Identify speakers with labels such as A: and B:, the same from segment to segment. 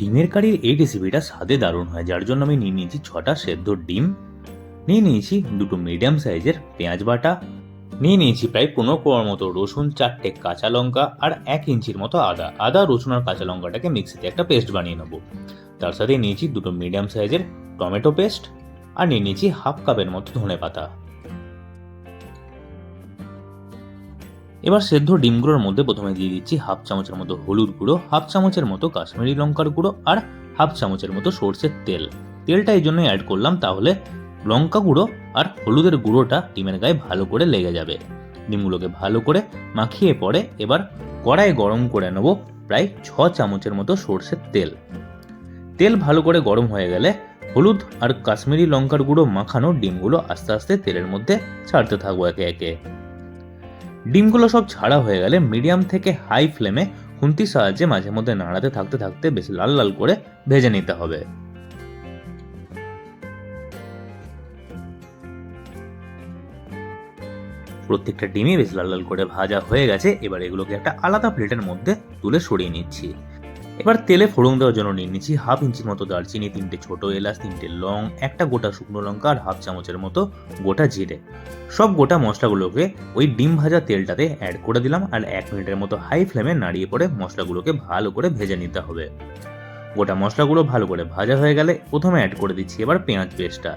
A: ডিমের কারির এই রেসিপিটা স্বাদে দারুণ হয়, যার জন্য আমি নিয়ে নিয়েছি ছটা সেদ্ধ ডিম। নিয়ে নিয়েছি দুটো মিডিয়াম সাইজের পেঁয়াজ বাটা। নিয়ে নিয়েছি প্রায় পনেরো কোয়ার মতো রসুন, চারটে কাঁচা লঙ্কা আর এক ইঞ্চির মতো আদা। আদা, রসুন আর কাঁচা লঙ্কাটাকে মিক্সিতে একটা পেস্ট বানিয়ে নেব। তার সাথে নিয়েছি দুটো মিডিয়াম সাইজের টমেটো পেস্ট আর নিয়ে নিয়েছি হাফ কাপের মতো ধনে পাতা এবার সেদ্ধ ডিমগুলোর মধ্যে প্রথমে দিয়ে দিচ্ছি হাফ চামচের মতো হলুদ গুঁড়ো, হাফ চামচের মতো কাশ্মীরি লঙ্কার গুঁড়ো আর হাফ চামচের মতো সর্ষের তেল। তেলটা এই জন্যই অ্যাড করলাম তাহলে লঙ্কা গুঁড়ো আর হলুদের গুঁড়োটা ডিমের গায়ে ভালো করে লেগে যাবে। ডিমগুলোকে ভালো করে মাখিয়ে পরে এবার কড়াই গরম করে নেব প্রায় ছ চামচের মতো সর্ষের তেল। তেল ভালো করে গরম হয়ে গেলে হলুদ আর কাশ্মীরি লঙ্কার গুঁড়ো মাখানো ডিমগুলো আস্তে আস্তে তেলের মধ্যে ছাড়তে থাকব একে একে। ডিমগুলো সব ছাড়া হয়ে গেলে মিডিয়াম থেকে হাই ফ্লেমে খুন্তির সাহায্যে মাঝে মধ্যে নাড়াতে থাকতে থাকতে বেশ লাল লাল করে ভেজে নিতে হবে। প্রত্যেকটা ডিমই বেশ লাল লাল করে ভাজা হয়ে গেছে, এবার এগুলোকে একটা আলাদা প্লেটের মধ্যে তুলে সরিয়ে নিচ্ছি। এবার তেলে ফোড়ন দেওয়ার জন্য নিয়ে নিচ্ছি হাফ ইঞ্চির মতো দারচিনি, তিনটে ছোট এলাচ, তিনটে লং, একটা গোটা শুকনো লঙ্কা আর হাফ চামচের মতো গোটা জিরে। সব গোটা মশলাগুলোকে ওই ডিম ভাজা তেলটাতে অ্যাড করে দিলাম আর এক মিনিটের মতো হাই ফ্লেমে নাড়িয়ে পরে মশলাগুলোকে ভালো করে ভেজে নিতে হবে। গোটা মশলাগুলো ভালো করে ভাজা হয়ে গেলে প্রথমে অ্যাড করে দিচ্ছি এবার পেঁয়াজ পেস্টটা।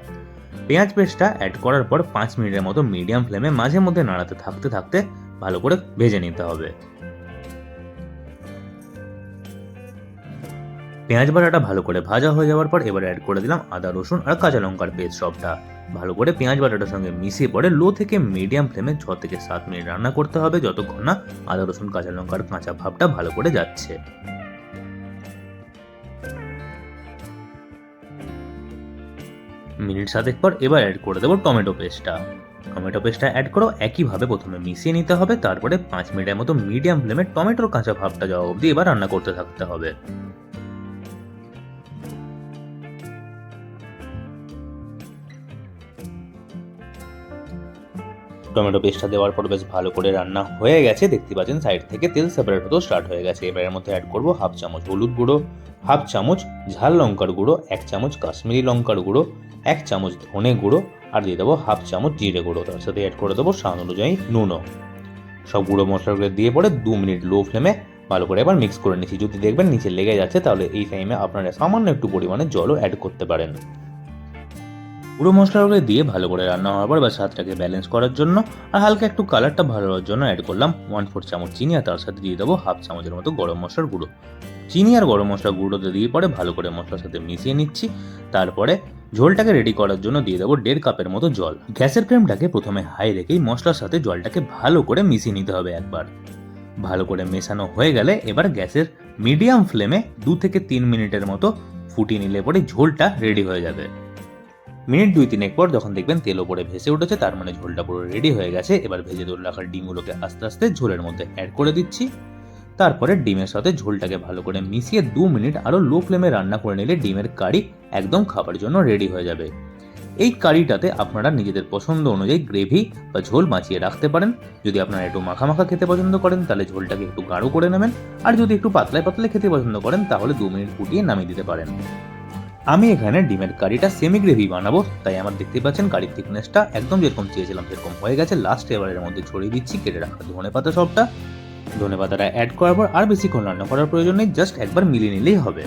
A: পেঁয়াজ পেস্টটা অ্যাড করার পর পাঁচ মিনিটের মতো মিডিয়াম ফ্লেমে মাঝে মধ্যে নাড়াতে থাকতে থাকতে ভালো করে ভেজে নিতে হবে। পেঁয়াজ বাটাটা ভালো করে ভাজা হয়ে যাওয়ার পর এবার অ্যাড করে দিলাম আদা, রসুন আর কাঁচা লঙ্কার পেস্ট সবটা। ভালো করে পেঁয়াজ বাটাটার সঙ্গে মিশিয়ে পরে লো থেকে মিডিয়াম ফ্লেমে ছ থেকে সাত মিনিট রান্না করতে হবে যতক্ষণ না আদা, রসুন, কাঁচা লঙ্কার কাঁচা ভাবটা ভালো করে যাচ্ছে। মিনিট সাতেক পর এবার অ্যাড করে দেবো টমেটো পেস্টটা টমেটো পেস্টটা অ্যাড করো, একইভাবে প্রথমে মিশিয়ে নিতে হবে, তারপরে পাঁচ মিনিটের মতো মিডিয়াম ফ্লেমে টমেটোর কাঁচা ভাবটা যাওয়া অবধি এবার রান্না করতে থাকতে হবে। টমেটো পেস্টটা দেওয়ার পর বেশ ভালো করে রান্না হয়ে গেছে। দেখতে পাচ্ছেন সাইড থেকে তেল সেপারেট হতে স্টার্ট হয়ে গেছে। এবার এর মধ্যে অ্যাড করব হাফ চামচ হলুদ গুঁড়ো হাফ চামচ ঝাল লঙ্কার গুঁড়ো, এক চামচ কাশ্মীরি লঙ্কার গুঁড়ো, এক চামচ ধনে গুঁড়ো আর দিয়ে দেবো হাফ চামচ জিরে গুঁড়ো। তার সাথে অ্যাড করে দেবো স্বাদ অনুযায়ী নুনও। সব গুঁড়ো মশলাগুলো দিয়ে পরে দু মিনিট লো ফ্লেমে ভালো করে এবার মিক্স করে নিচ্ছি। যদি দেখবেন নিচে লেগে যাচ্ছে, তাহলে এই টাইমে আপনারা সামান্য একটু পরিমাণে জলও অ্যাড করতে পারেন। পুরো মশলাগুলো দিয়ে ভালো করে রান্না হওয়ার পর বা স্বাদটাকে ব্যালেন্স করার জন্য আর হালকা একটু কালারটা ভালো হওয়ার জন্য অ্যাড করলাম ওয়ান ফোর চামচ চিনি আর তার সাথে দিয়ে দেবো হাফ চামচের মতো গরম মশলার গুঁড়ো। চিনি আর গরম মশলার গুঁড়োতে দিয়ে পরে ভালো করে মশলার সাথে মিশিয়ে নিচ্ছি। তারপরে ঝোলটাকে রেডি করার জন্য দিয়ে দেবো দেড় কাপের মতো জল। গ্যাসের ফ্লেমটাকে প্রথমে হাই রেখেই মশলার সাথে জলটাকে ভালো করে মিশিয়ে নিতে হবে একবার। ভালো করে মেশানো হয়ে গেলে এবার গ্যাসের মিডিয়াম ফ্লেমে দু থেকে তিন মিনিটের মতো ফুটিয়ে নিলে পরে ঝোলটা রেডি হয়ে যাবে। মিনিট দুই তিনেক পর যখন দেখবেন তেল ওপরে ভেসে উঠেছে, তার মানে ঝোলটা পুরো রেডি হয়ে গেছে, এবার ভেজে তুলে রাখার ডিমগুলোকে আস্তে আস্তে ঝোলের মধ্যে অ্যাড করে দিচ্ছি। তারপরে ডিমের সাথে ঝোলটাকে ভালো করে মিশিয়ে দু মিনিট আরও লো ফ্লেমে রান্না করে নিলে ডিমের কারি একদম খাবার জন্য রেডি হয়ে যাবে। এই কারিটাতে আপনারা নিজেদের পছন্দ অনুযায়ী গ্রেভি বা ঝোল বাঁচিয়ে রাখতে পারেন। যদি আপনারা একটু মাখা মাখা খেতে পছন্দ করেন, তাহলে ঝোলটাকে একটু গাঢ় করে নেবেন। আর যদি একটু পাতলায় পাতলায় খেতে পছন্দ করেন, তাহলে দু মিনিট ফুটিয়ে নামিয়ে দিতে পারেন। আমি এখানে ডিমের কারিটা সেমি গ্রেভি বানাবো, তাই আমার দেখতে পাচ্ছেন কারির থিকনেসটা একদম যেরকম চেয়েছিলাম সেরকম হয়ে গেছে। লাস্ট এবারের মধ্যে ছড়িয়ে দিচ্ছি, কেটে রাখা ধনে পাতা সবটা। ধনে পাতাটা অ্যাড করার পর আর বেশিক্ষণ রান্না করার প্রয়োজন নেই জাস্ট একবার মিলিয়ে নিলেই হবে।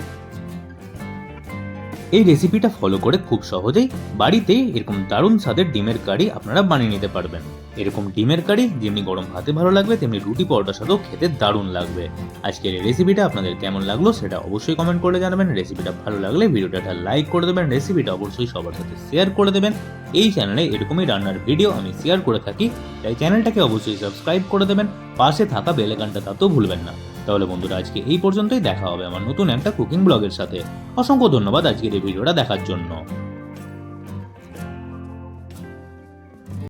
A: এই রেসিপিটা ফলো করে খুব সহজেই বাড়িতেই এরকম দারুণ স্বাদের ডিমের কারি আপনারা বানিয়ে নিতে পারবেন। এরকম ডিমের কারি, যেমনি গরম ভাতে ভালো লাগবে, তেমনি রুটি পরোটার সাথেও খেতে দারুণ লাগবে। আজকের এই রেসিপিটা আপনাদের কেমন লাগল সেটা অবশ্যই কমেন্ট করে জানাবেন। রেসিপিটা ভালো লাগলে ভিডিওটা একটা লাইক করে দেবেন। রেসিপিটা অবশ্যই সবার সাথে শেয়ার করে দেবেন। এই চ্যানেলে এরকমই রান্নার ভিডিও আমি শেয়ার করে থাকি। তাই চ্যানেলটাকে অবশ্যই সাবস্ক্রাইব করে দেবেন। পাশে থাকা বেলেকানটা তাতেও ভুলবেন না। তাহলে বন্ধুরা, আজকে এই পর্যন্তই। দেখা হবে আমার নতুন একটা কুকিং ব্লগের সাথে। অসংখ্য ধন্যবাদ আজকের এই ভিডিওটা দেখার জন্য।